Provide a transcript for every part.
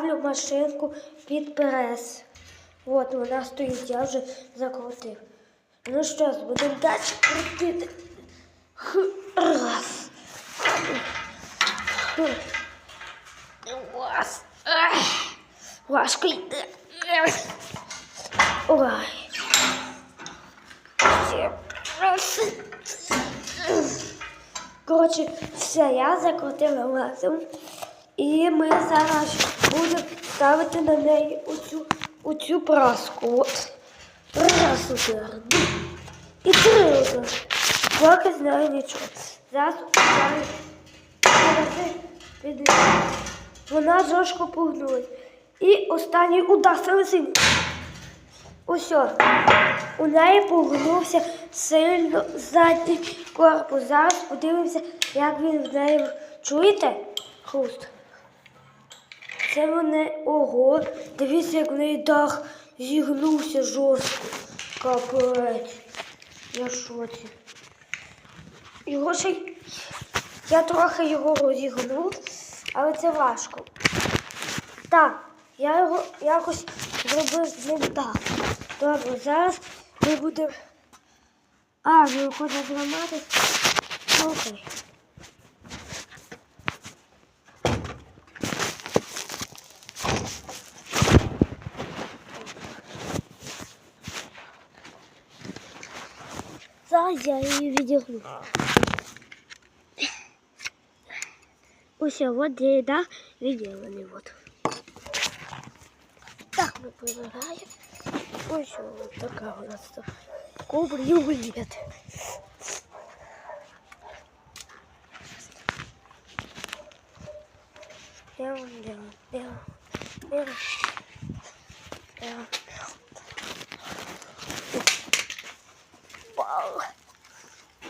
Ставлю машинку під прес. От вона стоїть, я вже закрутив. Ну що будемо далі крутити. Раз. Раз. Важко йде. Ой. Коротше, все, я закрутила лазом. І ми зараз будемо ставити на неї оцю, оцю праску. От. Раз удар. І три удар. Поки знаю нічого. Зараз ударю. Вона жорстко погнулась. І останній удар сильний. Усьо. У неї погнувся сильно задній корпус. Зараз подивимося, як він в неї. Чуєте? Хруст. Це вони. Ого, дивіться, як в неї дах зігнувся жорстко. Капець. Я шоці. Його ще я трохи його розігнув, але це важко. Так, я його якось зробив з ним так. Добре, зараз ми будемо. А, його хочете зламати? Ну, Окей. Зараз я її відігну. Ось от де еда відділений. Вот. Так ми прибираємо. Ось от така у нас тут кобра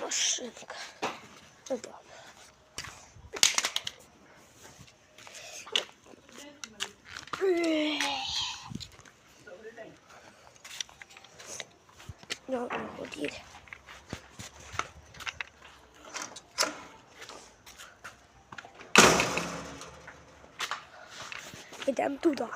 我试一个这个对要不然给咱们肚子